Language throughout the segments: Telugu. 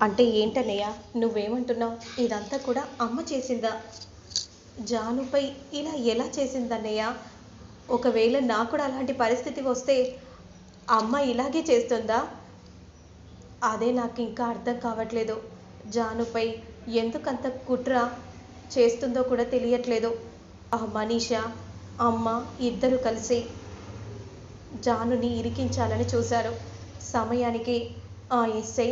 అంటే ఏంటన్నయ్య నువ్వేమంటున్నావు? ఇదంతా కూడా అమ్మ చేసిందా? జానుపై ఇలా ఎలా చేసిందన్నయ్య? ఒకవేళ నాకు కూడా అలాంటి పరిస్థితి వస్తే అమ్మ ఇలాగే చేస్తుందా? అదే నాకు ఇంకా అర్థం కావట్లేదు. జానుపై ఎందుకంత కుట్ర చేస్తుందో కూడా తెలియట్లేదు. ఆ మనీష అమ్మ ఇద్దరు కలిసి జానుని ఇరికించాలని చూశారు. సమయానికి ఆ ఎస్ఐ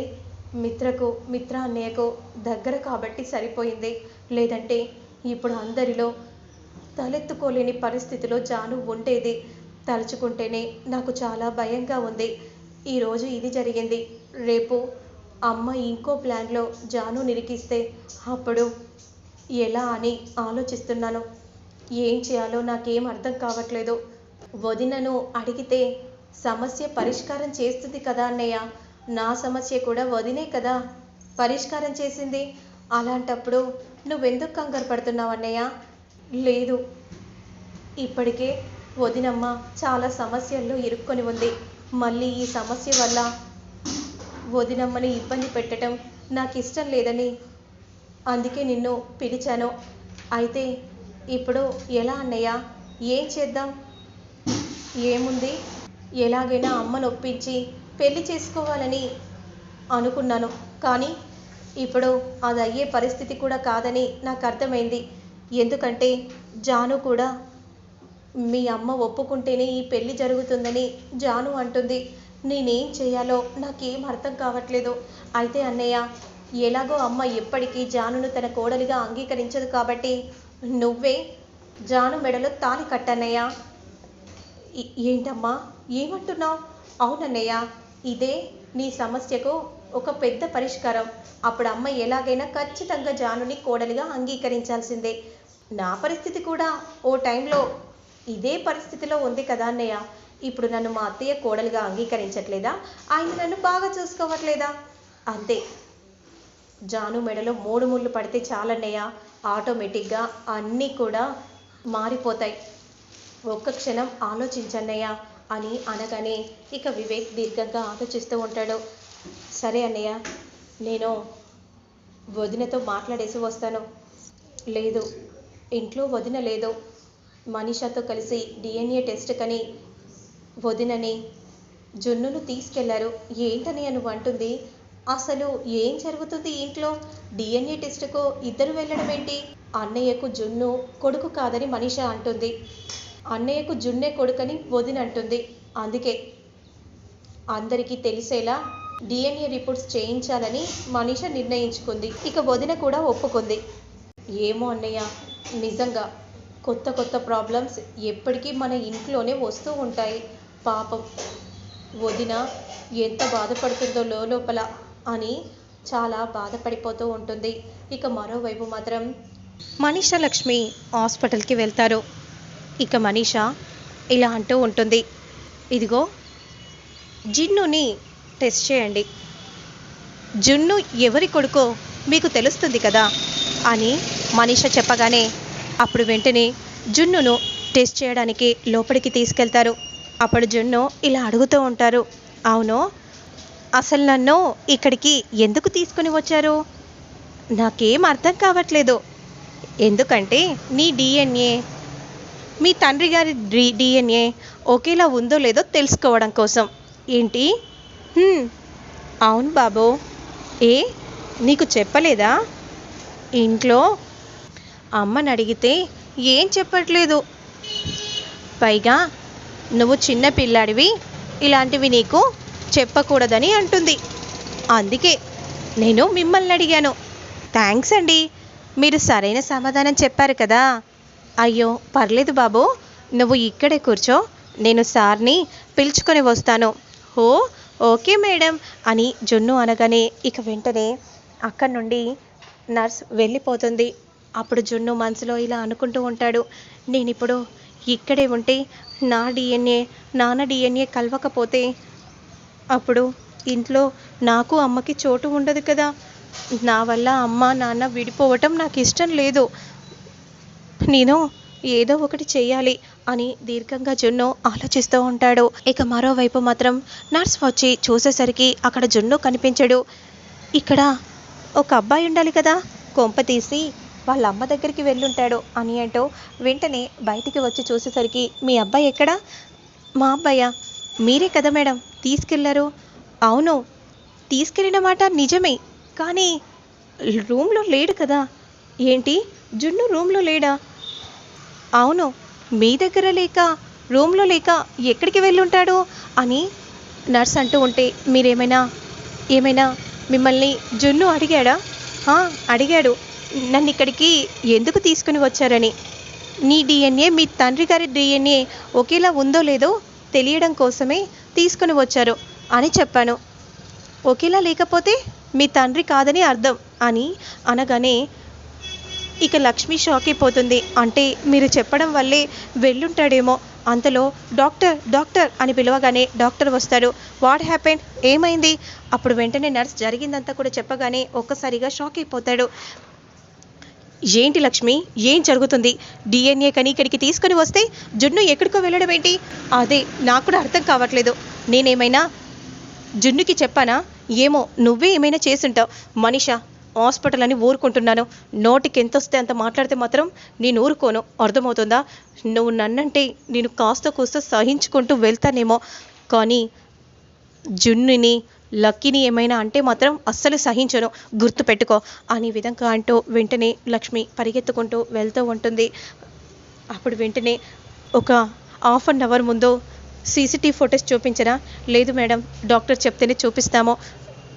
మిత్రకు మిత్ర అన్నయ్యకు దగ్గర కాబట్టి సరిపోయింది. లేదంటే ఇప్పుడు అందరిలో తలెత్తుకోలేని పరిస్థితిలో జాను ఉండేది. తలుచుకుంటేనే నాకు చాలా భయంగా ఉంది. ఈరోజు ఇది జరిగింది. రేపు అమ్మ ఇంకో ప్లాన్లో జాను నిరికిస్తే అప్పుడు ఎలా అని ఆలోచిస్తున్నాను. ఏం చేయాలో నాకేం అర్థం కావట్లేదు. వదినను అడిగితే సమస్య పరిష్కారం చేస్తుంది కదా అన్నయ్య. నా సమస్య కూడా వదినే కదా? పరిష్కారం చేసింది. అలాంటప్పుడు నువ్వెందుకు కంగారు పడుతున్నావు అన్నయ్య? లేదు. ఇప్పటికే వదినమ్మ చాలా సమస్యల్లో ఇరుక్కొని ఉంది. మళ్ళీ ఈ సమస్య వల్ల వదినమ్మని ఇబ్బంది పెట్టడం నాకు ఇష్టం లేదని అందుకే నిన్ను పిలిచాను. అయితే ఇప్పుడు ఎలా అన్నయ్య? ఏం చేద్దాం? ఏముంది? ఎలాగైనా అమ్మను ఒప్పించి పెళ్ళి చేసుకోవాలని అనుకున్నాను. కానీ ఇప్పుడు అది అయ్యే పరిస్థితి కూడా కాదని నాకు అర్థమైంది. ఎందుకంటే జాను కూడా మీ అమ్మ ఒప్పుకుంటేనే ఈ పెళ్ళి జరుగుతుందని జాను అంటుంది. నేనేం చేయాలో నాకేం అర్థం కావట్లేదు. అయితే అన్నయ్య ఎలాగో అమ్మ ఎప్పటికీ జానును తన కోడలిగా అంగీకరించదు కాబట్టి నువ్వే జాను మెడలో తాలి కట్టన్నయ్య. ఏంటమ్మా? ఏమంటున్నావు? అవునన్నయ్య ఇదే నీ సమస్యకు ఒక పెద్ద పరిష్కారం. అప్పుడు అమ్మ ఎలాగైనా ఖచ్చితంగా జానుని కోడలిగా అంగీకరించాల్సిందే. నా పరిస్థితి కూడా ఓ టైంలో ఇదే పరిస్థితిలో ఉంది కదా అన్నయ్య. ఇప్పుడు నన్ను మా అత్తయ్య కోడలుగా అంగీకరించట్లేదా? ఆయన నన్ను బాగా చూసుకోవట్లేదా? అంతే. జాను మెడలో మూడు ముళ్ళు పడితే చాలన్నయ్య. ఆటోమేటిక్గా అన్నీ కూడా మారిపోతాయి. ఒక్క క్షణం ఆలోచించన్నయ్యా. అని అనగానే ఇక వివేక్ దీర్ఘంగా ఆలోచిస్తూ ఉంటాడు. సరే అన్నయ్య నేను వదినతో మాట్లాడేసి వస్తాను. లేదు ఇంట్లో వదిన లేదు. మనీషాతో కలిసి డిఎన్ఏ టెస్ట్ కని వదినని జున్నును తీసుకెళ్ళారు. ఏంటని నువ్వు అంటుంది? అసలు ఏం జరుగుతుంది ఇంట్లో? డిఎన్ఏ టెస్ట్కు ఇద్దరు వెళ్ళడం ఏంటి అన్నయ్యకు జున్ను కొడుకు కాదని మనీష అంటుంది. అన్నయ్యకు జున్నే కొడుకని వదినంటుంది. అందుకే అందరికీ తెలిసేలా డిఎన్ఏ రిపోర్ట్స్ చేయించాలని మనీష నిర్ణయించుకుంది. ఇక వదిన కూడా ఒప్పుకుంది. ఏమో అన్నయ్య నిజంగా కొత్త కొత్త ప్రాబ్లమ్స్ ఎప్పటికీ మన ఇంట్లోనే వస్తూ ఉంటాయి. పాపం వదిన ఎంత బాధపడుతుందో లోపల అని చాలా బాధపడిపోతూ ఉంటుంది. ఇక మరోవైపు మాత్రం మనీష లక్ష్మి హాస్పిటల్కి వెళ్తారు. ఇక మనీష ఇలా అంటూ ఉంటుంది. ఇదిగో జిన్నుని టెస్ట్ చేయండి. జున్ను ఎవరి కొడుకో మీకు తెలుస్తుంది కదా అని మనీష చెప్పగానే అప్పుడు వెంటనే జున్నును టెస్ట్ చేయడానికి లోపలికి తీసుకెళ్తారు. అప్పుడు జున్ను ఇలా అడుగుతూ ఉంటారు. అవును అసలు నన్ను ఇక్కడికి ఎందుకు తీసుకుని వచ్చారు? నాకేం అర్థం కావట్లేదు. ఎందుకంటే నీ డిఎన్ఏ మీ తండ్రి గారి డి డిఎన్ఏ ఒకేలా ఉందో లేదో తెలుసుకోవడం కోసం. ఏంటి? అవును బాబు. ఏ? నీకు చెప్పలేదా? ఇంట్లో అమ్మని అడిగితే ఏం చెప్పట్లేదు. పైగా నువ్వు చిన్న పిల్లాడివి ఇలాంటివి నీకు చెప్పకూడదని అంటుంది. అందుకే నేను మిమ్మల్ని అడిగాను. థ్యాంక్స్ అండి. మీరు సరైన సమాధానం చెప్పారు కదా. అయ్యో పర్లేదు బాబు. నువ్వు ఇక్కడే కూర్చో. నేను సార్ని పిలుచుకొని వస్తాను. ఓ ఓకే మేడం అని జున్ను అనగానే ఇక వెంటనే అక్కడి నుండి నర్స్ వెళ్ళిపోతుంది. అప్పుడు జున్ను మనసులో ఇలా అనుకుంటూ ఉంటాడు. నేను ఇప్పుడు ఇక్కడే ఉంటే నా డిఎన్ఏ నాన్న డిఎన్ఏ కలవకపోతే అప్పుడు ఇంట్లో నాకు అమ్మకి చోటు ఉండదు కదా. నా వల్ల అమ్మ నాన్న విడిపోవటం నాకు ఇష్టం లేదు. నేను ఏదో ఒకటి చేయాలి అని దీర్ఘంగా జున్ను ఆలోచిస్తూ ఉంటాడు. ఇక మరోవైపు మాత్రం నర్స్ వచ్చి చూసేసరికి అక్కడ జున్ను కనిపించడు. ఇక్కడ ఒక అబ్బాయి ఉండాలి కదా? కొంప తీసి వాళ్ళ అమ్మ దగ్గరికి వెళ్ళుంటాడు అని అంటూ వెంటనే బయటికి వచ్చి చూసేసరికి మీ అబ్బాయి ఎక్కడ? మా అబ్బాయ? మీరే కదా మేడం తీసుకెళ్ళారు. అవును తీసుకెళ్ళిన మాట నిజమే కానీ రూమ్లో లేడు కదా. ఏంటి? జున్ను రూమ్లో లేడా? అవును మీ దగ్గర లేక రూమ్లో లేక ఎక్కడికి వెళ్ళుంటాడు అని నర్స్ అంటూ ఉంటే మీరేమైనా ఏమైనా మిమ్మల్ని జున్ను అడిగాడా? అడిగాడు. నన్ను ఇక్కడికి ఎందుకు తీసుకుని వచ్చారని. నీ డిఎన్ఏ మీ తండ్రి గారి డిఎన్ఏ ఒకేలా ఉందో లేదో తెలియడం కోసమే తీసుకుని వచ్చారు అని చెప్పాను. ఒకేలా లేకపోతే మీ తండ్రి కాదని అర్థం అని అనగానే ఇక లక్ష్మి షాక్ అయిపోతుంది. అంటే మీరు చెప్పడం వల్లే వెళ్ళుంటాడేమో. అంతలో డాక్టర్ డాక్టర్ అని పిలవగానే డాక్టర్ వస్తాడు. What happen? ఏమైంది? అప్పుడు వెంటనే నర్స్ జరిగిందంతా కూడా చెప్పగానే ఒక్కసారిగా షాక్ అయిపోతాడు. ఏంటి లక్ష్మి? ఏం జరుగుతుంది? డిఎన్ఏ కని ఇక్కడికి తీసుకొని వస్తే జున్ను ఎక్కడికో వెళ్ళడం ఏంటి? అదే నాకు కూడా అర్థం కావట్లేదు. నేనేమైనా జున్నుకి చెప్పానా? ఏమో నువ్వే ఏమైనా చేసుంటావు మనిషా హాస్పిటల్ అని ఊరుకుంటున్నాను. నోటికి ఎంత వస్తే అంత మాట్లాడితే మాత్రం నేను ఊరుకోను. అర్థమవుతుందా? నువ్వు నన్నంటే నేను కాస్త కూస్త సహించుకుంటూ వెళ్తానేమో. కానీ జున్నుని లక్కీని ఏమైనా అంటే మాత్రం అస్సలు సహించను. గుర్తుపెట్టుకో. అనే విధంగా అంటూ వెంటనే లక్ష్మి పరిగెత్తుకుంటూ వెళ్తూ ఉంటుంది. అప్పుడు వెంటనే ఒక హాఫ్ అన్ అవర్ ముందు సీసీటీవీ ఫొటోస్ చూపించరా లేదు మేడం డాక్టర్ చెప్తేనే చూపిస్తాము.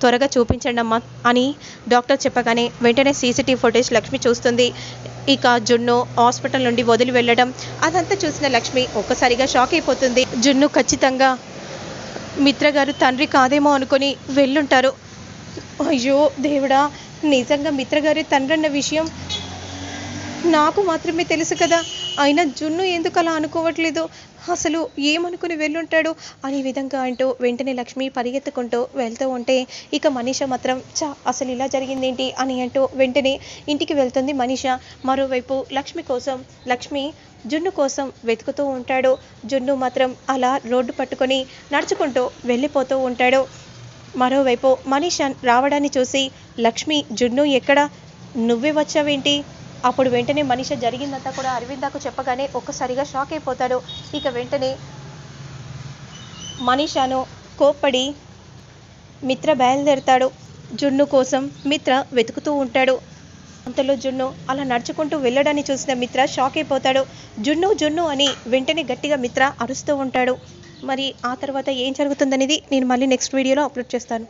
త్వరగా చూపించండి అమ్మా అని డాక్టర్ చెప్పగానే వెంటనే సీసీటీవీ ఫుటేజ్ లక్ష్మి చూస్తుంది. ఇక జున్ను హాస్పిటల్ నుండి వదిలి వెళ్ళడం అదంతా చూసిన లక్ష్మి ఒక్కసారిగా షాక్ అయిపోతుంది. జున్ను ఖచ్చితంగా మిత్ర గారు తండ్రి కాదేమో అనుకొని వెళ్ళుంటారు. అయ్యో దేవుడా నిజంగా మిత్ర గారి తండ్రి అన్న విషయం నాకు మాత్రమే తెలుసు కదా. అయినా జున్ను ఎందుకు అలా అనుకోవట్లేదు? అసలు ఏమనుకుని వెళ్ళుంటాడు? అనే విధంగా అంటూ వెంటనే లక్ష్మి పరిగెత్తుకుంటూ వెళ్తూ ఉంటే ఇక మనీష మాత్రం చా అసలు ఇలా జరిగిందేంటి? అని అంటూ వెంటనే ఇంటికి వెళ్తుంది మనీష. మరోవైపు లక్ష్మి కోసం లక్ష్మి జున్ను కోసం వెతుకుతూ ఉంటాడు. జున్ను మాత్రం అలా రోడ్డు పట్టుకొని నడుచుకుంటూ వెళ్ళిపోతూ ఉంటాడు. మరోవైపు మనీష రావడాన్ని చూసి లక్ష్మి జున్ను ఎక్కడ? నువ్వే వచ్చావేంటి? అప్పుడు వెంటనే మనిషి జరిగిందంతా కూడా అరవిందాకు చెప్పగానే ఒక్కసారిగా షాక్ అయిపోతాడు. ఇక వెంటనే మనీషాను కోప్పడి మిత్ర బయలుదేరుతాడు. జున్ను కోసం మిత్ర వెతుకుతూ ఉంటాడు. అంతలో జున్ను అలా నడుచుకుంటూ వెళ్ళడాన్ని చూసిన మిత్ర షాక్ అయిపోతాడు. జున్ను జున్ను అని వెంటనే గట్టిగా మిత్ర అరుస్తూ ఉంటాడు. మరి ఆ తర్వాత ఏం జరుగుతుందనేది నేను మళ్ళీ నెక్స్ట్ వీడియోలో అప్లోడ్ చేస్తాను.